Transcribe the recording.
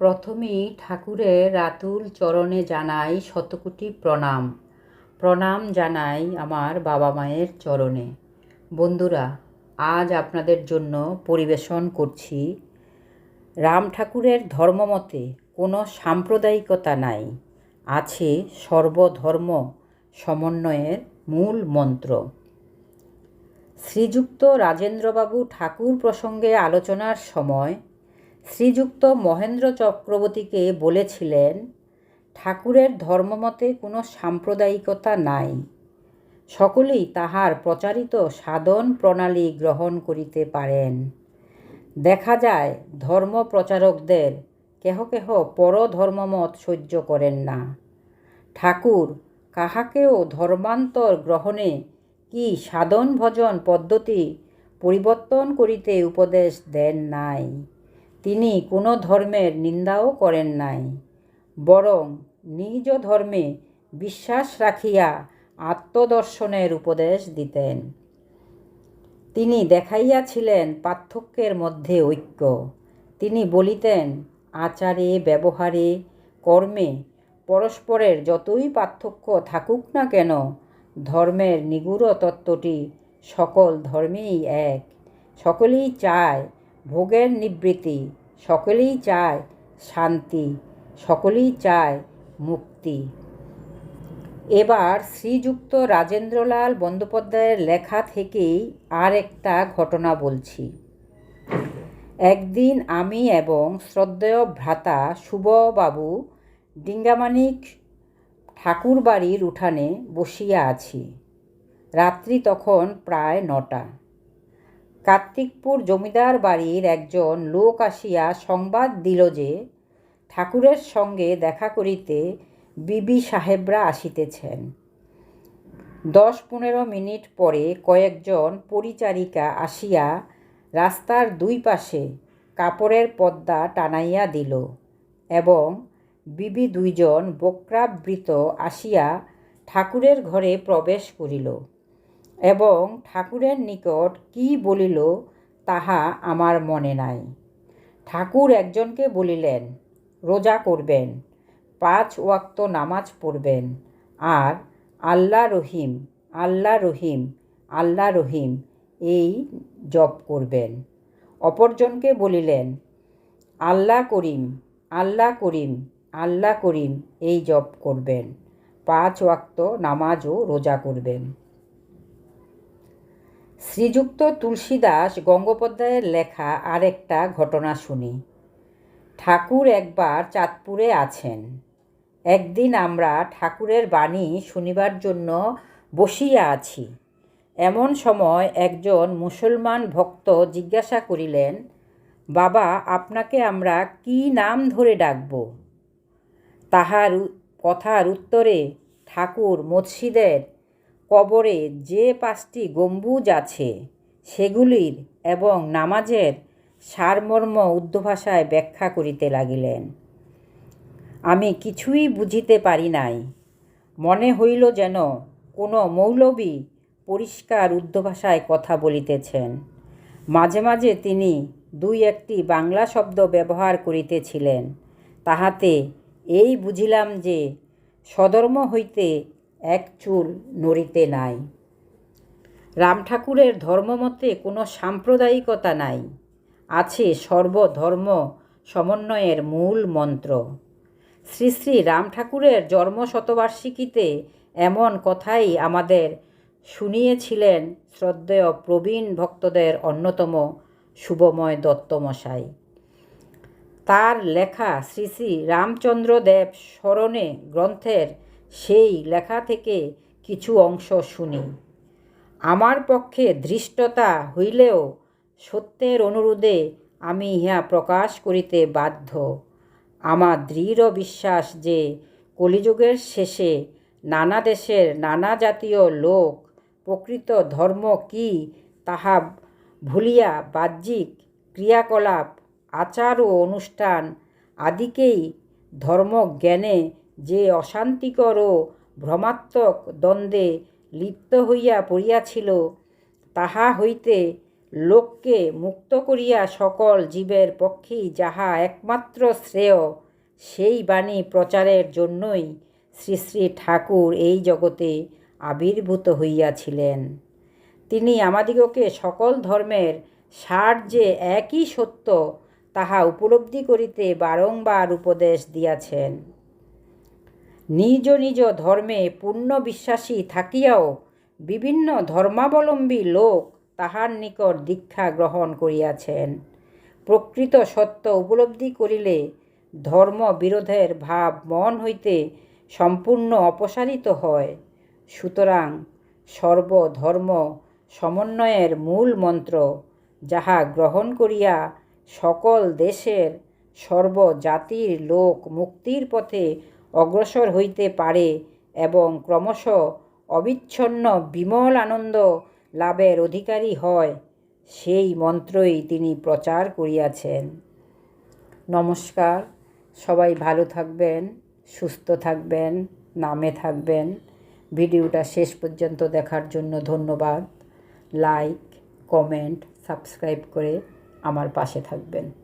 প্রথমেই ঠাকুরের রাতুল চরণে জানাই শতকোটি প্রণাম। প্রণাম জানাই আমার বাবা মায়ের চরণে। বন্ধুরা, আজ আপনাদের জন্য পরিবেশন করছি রাম ঠাকুরের ধর্মমতে কোনো সাম্প্রদায়িকতা নাই, আছে সর্বধর্ম সমন্বয়ের মূল মন্ত্র। শ্রীযুক্ত রাজেন্দ্রবাবু ঠাকুর প্রসঙ্গে আলোচনার সময় শ্রীযুক্ত মহেন্দ্র চক্রবর্তীকে বলেছিলেন, ঠাকুরের ধর্মমতে কোনো সাম্প্রদায়িকতা নাই। সকলেই তাহার প্রচারিত সাধন প্রণালী গ্রহণ করিতে পারেন। দেখা যায়, ধর্ম প্রচারকদের কেহ কেহ পরধর্মমত সহ্য করেন না। ঠাকুর, কাহাকেও ধর্মান্তর গ্রহণে কি সাধন ভজন পদ্ধতি পরিবর্তন করিতে উপদেশ দেন নাই? তিনি কোনো ধর্মের নিন্দাও করেন নাই, বরং নিজ ধর্মে বিশ্বাস রাখিয়া আত্মদর্শনের উপদেশ দিতেন। তিনি দেখাইয়াছিলেন পার্থক্যের মধ্যে ঐক্য। তিনি বলিতেন, আচারে, ব্যবহারে, কর্মে পরস্পরের যতই পার্থক্য থাকুক না কেন, ধর্মের নিগুড় তত্ত্বটি সকল ধর্মেই এক। সকলেই চায় ভোগের নিবৃত্তি সকলেই চায় শান্তি, সকলেই চায় মুক্তি। এবার শ্রীযুক্ত রাজেন্দ্রলাল বন্দ্যোপাধ্যায়ের লেখা থেকেই আর একটা ঘটনা বলছি। একদিন আমি এবং শ্রদ্ধেয় ভ্রাতা শুভবাবু ডিঙ্গামানিক ঠাকুরবাড়ির উঠানে বসিয়া আছি। রাত্রি তখন প্রায় নটা। কার্তিকপুর জমিদার বাড়ির একজন লোক আসিয়া সংবাদ দিল যে, ঠাকুরের সঙ্গে দেখা করিতে বিবি সাহেবরা আসিতেছেন। দশ পনেরো মিনিট পরে কয়েকজন পরিচারিকা আসিয়া রাস্তার দুই পাশে কাপড়ের পর্দা টানাইয়া দিল এবং বিবি দুইজন বক্রাবৃত আসিয়া ঠাকুরের ঘরে প্রবেশ করিল। এবং ঠাকুরের নিকট কি বলিল তাহা আমার মনে নাই। ঠাকুর একজনকে বলিলেন, রোজা করবেন, পাঁচ ওয়াক্ত নামাজ পড়বেন, আর আল্লাহ রহিম আল্লাহ রহিম আল্লাহ রহিম, এই জপ করবেন। অপরজনকে বলিলেন, আল্লাহ করিম আল্লাহ করিম আল্লাহ করিম, এই জপ করবেন, পাঁচ ওয়াক্ত নামাজ ও রোজা করবেন। শ্রীযুক্ত তুলসীদাস গঙ্গোপাধ্যায়ের লেখা আরেকটা ঘটনা শুনি। ঠাকুর একবার চাঁদপুরে আছেন। একদিন আমরা ঠাকুরের বাণী শুনিবার জন্য বসিয়া আছি। এমন সময় একজন মুসলমান ভক্ত জিজ্ঞাসা করিলেন, বাবা, আপনাকে আমরা কি নাম ধরে ডাকব? তাহার কথার উত্তরে ঠাকুর মসজিদের কবরে যে পাঁচটি গম্বুজ আছে, সেগুলির এবং নামাজের সারমর্ম উর্দুভাষায় ব্যাখ্যা করিতে লাগিলেন। আমি কিছুই বুঝিতে পারি নাই। মনে হইল যেন কোনো মৌলবী পরিষ্কার উর্দু ভাষায় কথা বলিতেছেন। মাঝে মাঝে তিনি দুই একটি বাংলা শব্দ ব্যবহার করিতেছিলেন, তাহাতে এই বুঝিলাম যে সধর্ম হইতে এক চুল নড়িতে নাই। রাম ঠাকুরের ধর্মমতে কোনো সাম্প্রদায়িকতা নাই। আছে সর্বধর্ম সমন্বয়ের মূল মন্ত্র। শ্রী শ্রী রাম ঠাকুরের জন্ম শতবার্ষিকীতে এমন কথাই আমাদের শুনিয়েছিলেন শ্রদ্ধেয় প্রবীণ ভক্তদের অন্যতম শুভময় দত্তমশাই। তার লেখা শ্রী শ্রী রামচন্দ্র দেব স্মরণে গ্রন্থের সেই লেখা থেকে কিছু অংশ শুনি। আমার পক্ষে ধৃষ্টতা হইলেও সত্যের অনুরোধে আমি ইহা প্রকাশ করিতে বাধ্য। আমার দৃঢ় বিশ্বাস যে কলিযুগের শেষে নানা দেশের নানা জাতীয় লোক প্রকৃত ধর্ম কি তাহা ভুলিয়া বাহ্যিক ক্রিয়াকলাপ, আচার ও অনুষ্ঠান আদিকেই ধর্মজ্ঞানে যে অশান্তিকর ও ভ্রমাত্মক দ্বন্দ্বে লিপ্ত হইয়া পড়িয়াছিল, তাহা হইতে লোককে মুক্ত করিয়া সকল জীবের পক্ষেই যাহা একমাত্র শ্রেয়, সেই বাণী প্রচারের জন্যই শ্রী শ্রী ঠাকুর এই জগতে আবির্ভূত হইয়াছিলেন। তিনি আমাদিগকে সকল ধর্মের সার যে একই সত্য, তাহা উপলব্ধি করিতে বারংবার উপদেশ দিয়াছেন। নিজ নিজ ধর্মে পূর্ণ বিশ্বাসী থাকিয়াও বিভিন্ন ধর্মাবলম্বী লোক তাহার নিকট দীক্ষা গ্রহণ করিয়াছেন। প্রকৃত সত্য উপলব্ধি করিলে ধর্ম বিরোধের ভাব মন হইতে সম্পূর্ণ অপসারিত হয়। সুতরাং সর্বধর্ম সমন্বয়ের মূল মন্ত্র, যাহা গ্রহণ করিয়া সকল দেশের সর্বজাতির লোক মুক্তির পথে অগ্রসর হইতে পারে এবং ক্রমশ অবিচ্ছন্ন বিমল আনন্দ লাভের অধিকারী হয়, সেই মন্ত্রই তিনি প্রচার করিয়াছেন। নমস্কার। সবাই ভালো থাকবেন, সুস্থ থাকবেন, নামে থাকবেন। ভিডিওটা শেষ পর্যন্ত দেখার জন্য ধন্যবাদ। লাইক, কমেন্ট, সাবস্ক্রাইব করে আমার পাশে থাকবেন।